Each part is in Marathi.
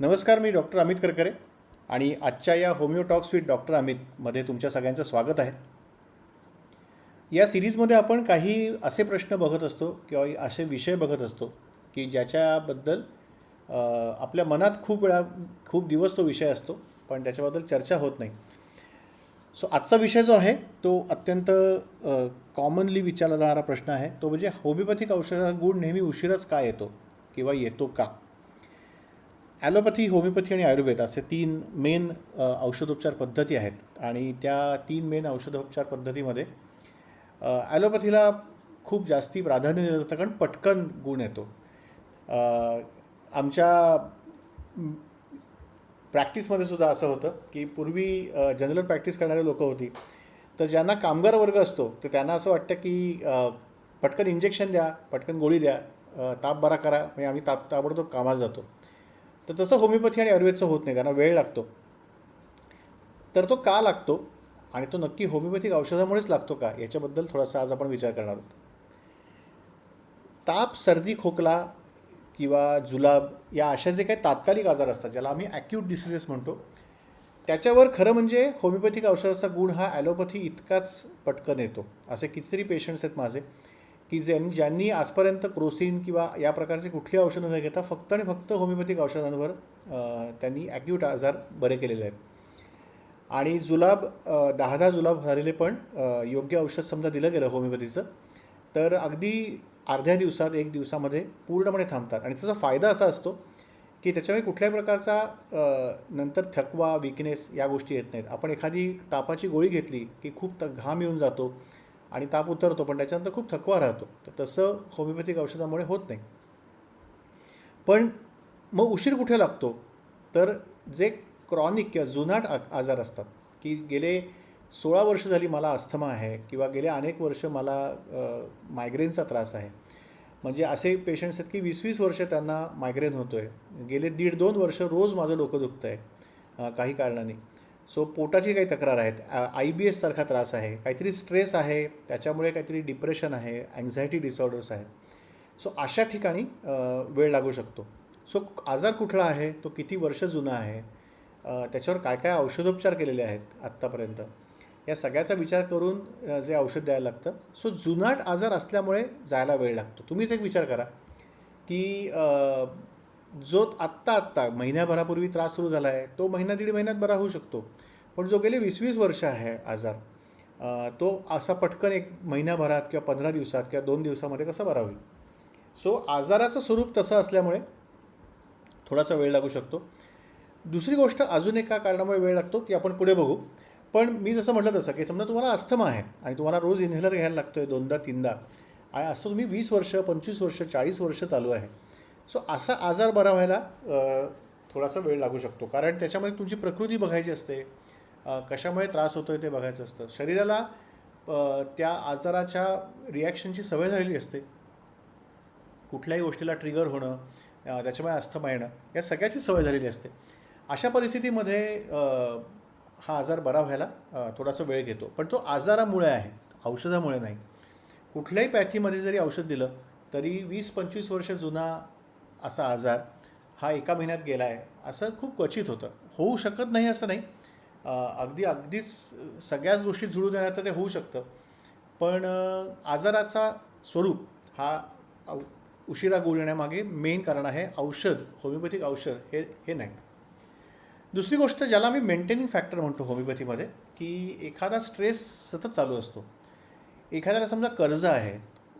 नमस्कार मी डॉक्टर अमित करकरे आणि आजच्या या होमिओटॉक्स विथ डॉक्टर अमितमध्ये तुमच्या सगळ्यांचं स्वागत आहे. या सिरीजमध्ये आपण काही असे प्रश्न बघत असतो किंवा असे विषय बघत असतो की ज्याच्याबद्दल आपल्या मनात खूप वेळा खूप दिवस तो विषय असतो पण त्याच्याबद्दल चर्चा होत नाही. सो आजचा विषय जो आहे तो अत्यंत कॉमनली विचारला जाणारा प्रश्न आहे. तो म्हणजे होमिओपॅथिक औषधाचा गुण नेहमी उशिराच का येतो किंवा येतो का? ॲलोपॅथी होमिओपॅथी आणि आयुर्वेद असे तीन मेन औषधोपचार पद्धती आहेत. आणि त्या तीन मेन औषधोपचार पद्धतीमध्ये ॲलोपॅथीला खूप जास्ती प्राधान्य दिलं जातं कारण पटकन गुण येतो. आमच्या प्रॅक्टिसमध्ये सुद्धा असं होतं की पूर्वी जनरल प्रॅक्टिस करणारे लोक होती. तर ज्यांना कामगार वर्ग असतो तर त्यांना असं वाटतं की पटकन इंजेक्शन द्या पटकन गोळी द्या ताप बरा करा म्हणजे आम्ही ताप ताबडतोब कामाला जातो. तर तसं होमिओपॅथी आणि आयुर्वेदचं होत नाही त्यांना वेळ लागतो. तर तो का लागतो? आणि तो नक्की होमिओपॅथिक औषधामुळेच लागतो का? याच्याबद्दल थोडासा आज आपण विचार करणार आहोत. ताप सर्दी खोकला किंवा जुलाब या अशा जे काही तात्कालिक आजार असतात ज्याला आम्ही ॲक्यूट डिसिजेस म्हणतो त्याच्यावर खरं म्हणजे होमिओपॅथिक औषधाचा गुण हा ॲलोपॅथी इतकाच पटकन येतो. असे कितीतरी पेशंट्स आहेत माझे. की ज्यांनी ज्यांनी आजपर्यंत क्रोसिन किंवा या प्रकारची कुठली औषधं न घेता फक्त आणि फक्त होमिओपॅथिक औषधांवर त्यांनी ॲक्यूट आजार बरे केलेले आहेत. आणि जुलाब दहा दहा जुलाब झालेले पण योग्य औषध समजा दिलं गेलं होमिओपॅथीचं तर अगदी अर्ध्या दिवसात एक दिवसामध्ये पूर्णपणे थांबतात. आणि त्याचा फायदा असा असतो की त्याच्यामुळे कुठल्याही प्रकारचा नंतर थकवा विकनेस या गोष्टी येत नाहीत. आपण एखादी तापाची गोळी घेतली की खूप त घाम येऊन जातो आणि ताप उतरतो पण त्याच्यानंतर खूप थकवा राहतो. तर तसं होमिओपॅथिक औषधामुळे होत नाही. पण मग उशीर कुठे लागतो? तर जे क्रॉनिक किंवा जुनाट आ आजार असतात की गेले सोळा वर्ष झाली मला अस्थमा आहे किंवा गेले अनेक वर्ष मला मायग्रेनचा त्रास आहे. म्हणजे असे पेशंट्स आहेत की वीस वीस वर्ष त्यांना मायग्रेन होतो आहे गेले दीड दोन वर्ष रोज माझं डोकं दुखतं आहे काही कारणाने. सो पोटाची काही तक्रार आहेत. आय बी एससारखा त्रास आहे. काहीतरी स्ट्रेस आहे. त्याच्यामुळे काहीतरी डिप्रेशन आहे. अँझायटी डिसऑर्डर्स आहेत. सो अशा ठिकाणी वेळ लागू शकतो. सो आजार कुठला आहे? तो किती वर्ष जुना आहे? त्याच्यावर काय काय औषधोपचार केलेले आहेत आत्तापर्यंत? या सगळ्याचा विचार करून जे औषध द्यायला लागतं. सो जुनाट आजार असल्यामुळे जायला वेळ लागतो. तुम्हीच एक विचार करा की जो आत्ता आत्ता महिन्याभरापूर्वी त्रास सुरू झाला आहे तो महिना दीड महिन्यात बरा होऊ शकतो. पण जो गेले वीस वीस वर्ष आहे आजार तो असा पटकन एक महिन्याभरात किंवा पंधरा दिवसात किंवा दोन दिवसामध्ये कसा बरा होईल? सो आजाराचं स्वरूप तसं असल्यामुळे थोडासा वेळ लागू शकतो. दुसरी गोष्ट अजून एका कारणामुळे वेळ लागतो ती आपण पुढे बघू. पण मी जसं म्हटलं तसं की समजा तुम्हाला अस्थमा आहे आणि तुम्हाला रोज इन्हेलर घ्यायला लागतो आहे दोनदा तीनदा. आणि असं तुम्ही वीस वर्ष पंचवीस वर्ष चाळीस वर्ष चालू आहे. सो असा आजार बरा व्हायला थोडासा वेळ लागू शकतो. कारण त्याच्यामध्ये तुमची प्रकृती बघायची असते. कशामुळे त्रास होतो आहे ते बघायचं असतं. शरीराला त्या आजाराच्या रिॲक्शनची सवय झालेली असते. कुठल्याही गोष्टीला ट्रिगर होणं त्याच्यामुळे अस्थमा येणं या सगळ्याची सवय झालेली असते. अशा परिस्थितीमध्ये हा आजार बरा व्हायला थोडासा वेळ घेतो. पण तो आजारामुळे आहे. औषधामुळे नाही. कुठल्याही पॅथीमध्ये जरी औषध दिलं तरी वीस पंचवीस वर्ष जुना असा आजार हा एका महिन्यात गेला आहे असं खूप क्वचित होतं. होऊ शकत नाही असं नाही. अगदी अगदीच सगळ्याच गोष्टी जुळून तर ते होऊ शकतं. पण आजाराचा स्वरूप हा उशिरा गोल येण्यामागे मेन कारण आहे औषध होमिओपॅथिक औषध हे हे नाही. दुसरी गोष्ट ज्याला मी मेंटेनिंग फॅक्टर म्हणतो होमिओपॅथीमध्ये की एखादा स्ट्रेस सतत चालू असतो. एखाद्याला समजा कर्ज आहे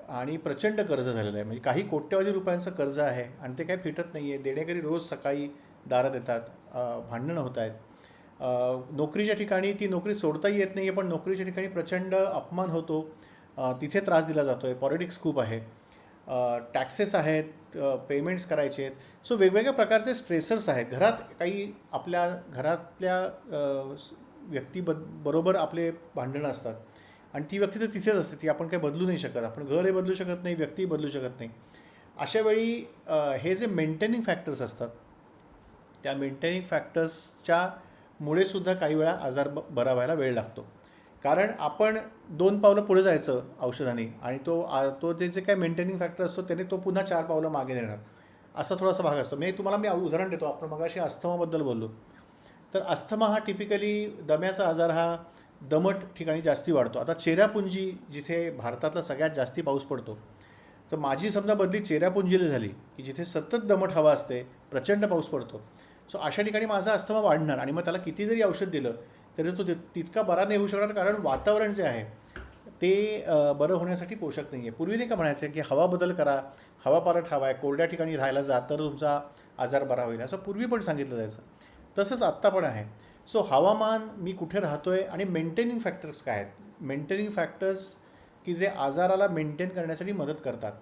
आणि प्रचंड कर्ज झालेलं आहे. म्हणजे काही कोट्यवधी रुपयांचं कर्ज आहे आणि ते काही फिटत नाही आहे. देणेकरी रोज सकाळी दारात येतात भांडणं होत आहेत. नोकरीच्या ठिकाणी ती नोकरी सोडताही येत नाही आहे पण नोकरीच्या ठिकाणी प्रचंड अपमान होतो. तिथे त्रास दिला जातो आहे पॉलिटिक्स खूप आहे. टॅक्सेस आहेत पेमेंट्स करायचे आहेत. सो वेगवेगळ्या प्रकारचे स्ट्रेसर्स आहेत. घरात काही आपल्या घरातल्या व्यक्तीब बरोबर आपले भांडणं असतात. आणि ती व्यक्ती तर तिथेच असते ती आपण काही बदलू नाही शकत. आपण घरही बदलू शकत नाही व्यक्ती बदलू शकत नाही. अशा वेळी हे जे मेंटेनिंग फॅक्टर्स असतात त्या मेंटेनिंग फॅक्टर्सच्या मुळे सुद्धा काही वेळा आजार ब बरा व्हायला वेळ लागतो. कारण आपण दोन पावलं पुढे जायचं औषधाने आणि तो आ- तो ते जे काय मेंटेनिंग फॅक्टर असतो त्याने तो पुन्हा चार पावलं मागे देणार असा थोडासा भाग असतो. मी तुम्हाला मी उदाहरण देतो. आपण मगाशी अस्थमाबद्दल बोललो. तर अस्थमा हा टिपिकली दम्याचा आजार हा दमट ठिकाणी जास्ती वाढतो. आता चेरापुंजी जिथे भारतातला सगळ्यात जास्ती पाऊस पडतो तर माझी समजा बदली चेरापुंजीला झाली की जिथे सतत दमट हवा असते प्रचंड पाऊस पडतो सो अशा ठिकाणी माझा अस्थमा वाढणार आणि मग त्याला किती जरी औषध दिलं तरी तो तितका बरा नाही होऊ शकणार कारण वातावरण जे आहे ते बरं होण्यासाठी पोषक नाही आहे पूर्वी नाही का म्हणायचं की हवा बदल करा हवा पालट हवा आहे कोरड्या ठिकाणी राहायला जा तर तुमचा आजार बरा होईल असं पूर्वी पण सांगितलं जायचं. तसंच आत्ता पण आहे. सो हवामान मी कुठे राहतो आहे आणि मेंटेनिंग फॅक्टर्स काय आहेत? मेंटेनिंग फॅक्टर्स की जे आजाराला मेंटेन करण्यासाठी मदत करतात.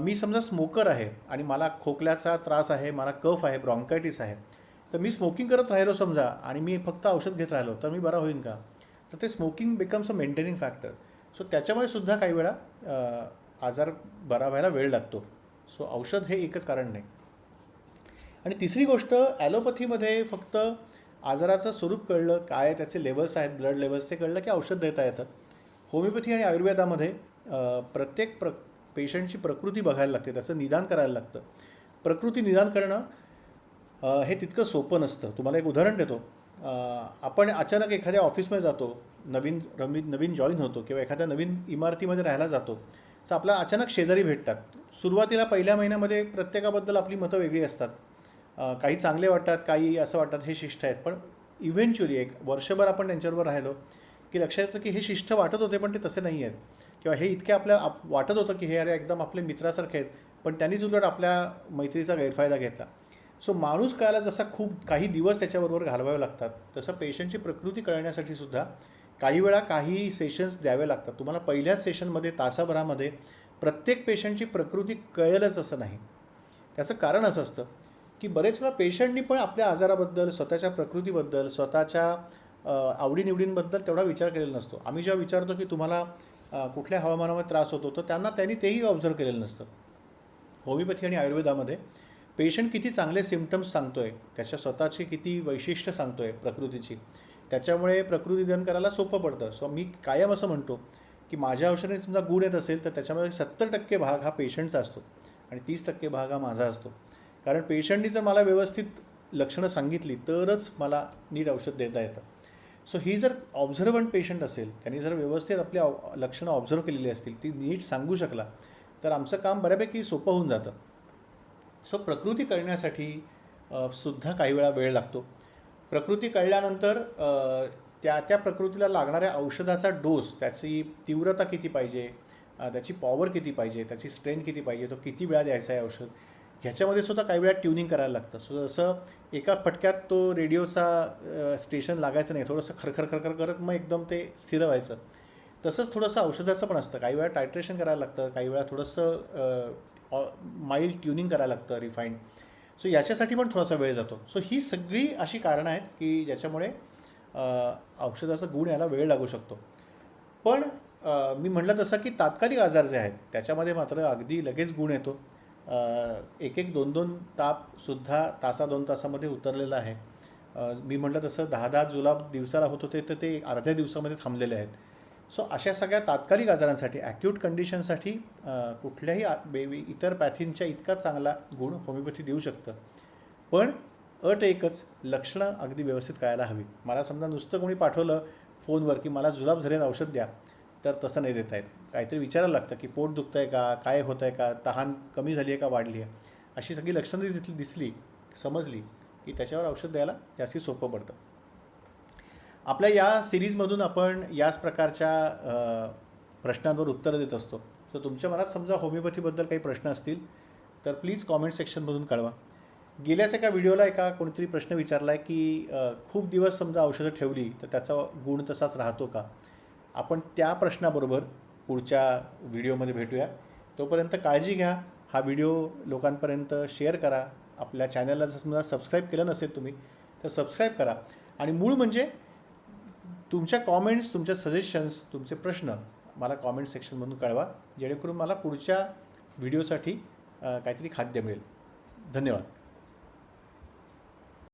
मी समजा स्मोकर आहे आणि मला खोकल्याचा त्रास आहे मला कफ आहे ब्रॉन्कायटिस आहे तर मी स्मोकिंग करत राहिलो समजा आणि मी फक्त औषध घेत राहिलो तर मी बरा होईन का? तर ते smoking becomes a maintaining factor so त्याच्यामुळे सुद्धा काही वेळा आजार बरा व्हायला वेळ लागतो. सो औषध हे एकच कारण नाही. आणि तिसरी गोष्ट ॲलोपॅथीमध्ये फक्त आजाराचं स्वरूप कळलं काय त्याचे लेवल्स आहेत ब्लड लेवल्स ते कळलं की औषध देता येतं. होमिओपॅथी आणि आयुर्वेदामध्ये प्रत्येक प्र पेशंटची प्रकृती बघायला लागते त्याचं निदान करायला लागतं. प्रकृती निदान करणं हे तितकं सोपं नसतं. तुम्हाला एक उदाहरण देतो. आपण अचानक एखाद्या ऑफिसमध्ये जातो नवीन नवीन नवीन जॉईन होतो किंवा एखाद्या नवीन इमारतीमध्ये राहायला जातो तर आपल्याला अचानक शेजारी भेटतात. सुरुवातीला पहिल्या महिन्यामध्ये प्रत्येकाबद्दल आपली मतं वेगळी असतात. काही चांगले वाटतात काही असं वाटतात हे शिष्ट आहेत. पण इव्हेंच्युअली एक वर्षभर आपण त्यांच्याबरोबर राहिलो की लक्षात येतं की हे शिष्ट वाटत होते पण ते तसे नाही आहेत. किंवा हे इतके आपल्या आप वाटत होतं की हे अरे एकदम आपले मित्रासारखे आहेत पण त्यांनीच उलट आपल्या मैत्रीचा गैरफायदा घेतला. सो माणूस कळायला जसा खूप काही दिवस त्याच्याबरोबर घालवावे लागतात तसं पेशंटची प्रकृती कळण्यासाठी सुद्धा काही वेळा काही सेशन्स द्यावे लागतात. तुम्हाला पहिल्याच सेशनमध्ये तासाभरामध्ये प्रत्येक पेशंटची प्रकृती कळेलच असं नाही. त्याचं कारण असं असतं की बरेच वेळा पेशंटनी पण आपल्या आजाराबद्दल स्वतःच्या प्रकृतीबद्दल स्वतःच्या आवडीनिवडींबद्दल तेवढा विचार केलेला नसतो. आम्ही जेव्हा विचारतो की तुम्हाला कुठल्या हवामानामध्ये त्रास होतो तर त्यांना त्यांनी तेही ऑब्झर्व केलेलं नसतं. होमिओपॅथी आणि आयुर्वेदामध्ये पेशंट किती चांगले सिमटम्स सांगतोय त्याच्या स्वतःची किती वैशिष्ट्य सांगतोय प्रकृतीची त्याच्यामुळे प्रकृती निदान करायला सोपं पडतं. सो मी कायम असं म्हणतो की माझ्या औषधाने समजा गुण येत असेल तर त्याच्यामध्ये सत्तर टक्के भाग हा पेशंटचा असतो आणि तीस टक्के भाग हा माझा असतो. कारण पेशंटनी जर मला व्यवस्थित लक्षणं सांगितली तरच मला नीट औषध देता येतं. सो ही जर ऑब्झर्वंट पेशंट असेल त्यांनी जर व्यवस्थित आपली ऑ- लक्षणं ऑब्झर्व केलेली असतील ती नीट सांगू शकला तर आमचं काम बऱ्यापैकी सोपं होऊन जातं. सो प्रकृती कळण्यासाठी सुद्धा काही वेळा वेळ लागतो. प्रकृती कळल्यानंतर त्या त्या प्रकृतीला लागणाऱ्या औषधाचा डोस त्याची तीव्रता किती पाहिजे त्याची पॉवर किती पाहिजे त्याची स्ट्रेंथ किती पाहिजे तो किती वेळा द्यायचा आहे औषध ह्याच्यामध्ये सुद्धा काही वेळा ट्युनिंग करायला लागतं. सो जसं एका फटक्यात तो रेडिओचा स्टेशन लागायचं नाही थोडंसं खरखर खरखर करत मग एकदम ते स्थिर व्हायचं. तसंच थोडंसं औषधाचं पण असतं. काही वेळा टायट्रेशन करायला लागतं काही वेळा थोडंसं माइल्ड ट्युनिंग करायला लागतं रिफाईंड. सो याच्यासाठी पण थोडासा वेळ जातो. सो ही सगळी अशी कारणं आहेत की ज्याच्यामुळे औषधाचा गुण याला वेळ लागू शकतो. पण मी म्हटलं तसं की तात्कालिक आजार जे आहेत त्याच्यामध्ये मात्र अगदी लगेच गुण येतो. एक एक दोन दोन तापसुद्धा तासा दोन तासामध्ये उतरलेला आहे. मी म्हटलं तसं दहा दहा जुलाब दिवसाला होत होते तर ते अर्ध्या दिवसामध्ये थांबलेले आहेत. सो अशा सगळ्या तात्कालिक आजारांसाठी ॲक्यूट कंडिशनसाठी कुठल्याही बेबी इतर पॅथींच्या इतका चांगला गुण होमिओपॅथी देऊ शकतं. पण अट एकच लक्षणं अगदी व्यवस्थित कळायला हवी. मला समजा नुसतं कोणी पाठवलं फोनवर की मला जुलाब झालेत औषध द्या. तर तसं नाही देत आहेत काहीतरी विचारायला लागतं की पोट दुखतं आहे का? काय होतं आहे का? तहान कमी झाली आहे का? वाढली आहे अशी सगळी लक्षणं दिसली दिसली समजली की त्याच्यावर औषध द्यायला जास्ती सोपं पडतं. आपल्या या सिरीजमधून आपण याच प्रकारच्या प्रश्नांवर उत्तरं देत असतो. तर तुमच्या मनात समजा होमिओपॅथीबद्दल काही प्रश्न असतील तर प्लीज कॉमेंट सेक्शनमधून कळवा. गेल्याच एका व्हिडिओला एका कोणीतरी प्रश्न विचारला आहे की खूप दिवस समजा औषधं ठेवली तर त्याचा गुण तसाच राहतो का? आपण त्या प्रश्नाबरोबर पुढच्या व्हिडिओमध्ये भेटूया. तोपर्यंत काळजी घ्या. हा व्हिडिओ लोकांपर्यंत शेअर करा. आपल्या चॅनलला जर समजा सबस्क्राईब केलं नसेल तुम्ही तर सबस्क्राईब करा. आणि मूळ म्हणजे तुमच्या कॉमेंट्स तुमच्या सजेशन्स तुमचे प्रश्न मला कॉमेंट सेक्शनमधून कळवा. जेणेकरून मला पुढच्या व्हिडिओसाठी काहीतरी खाद्य मिळेल. धन्यवाद.